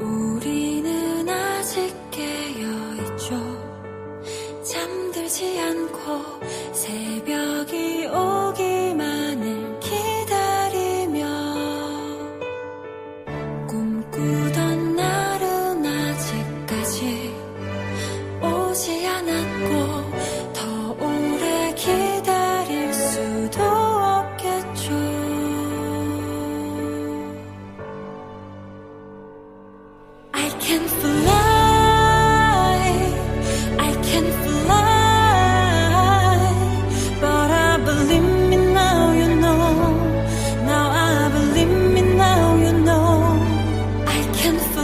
우리는 아직 깨어있죠. 잠들지 않고 새벽이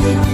You.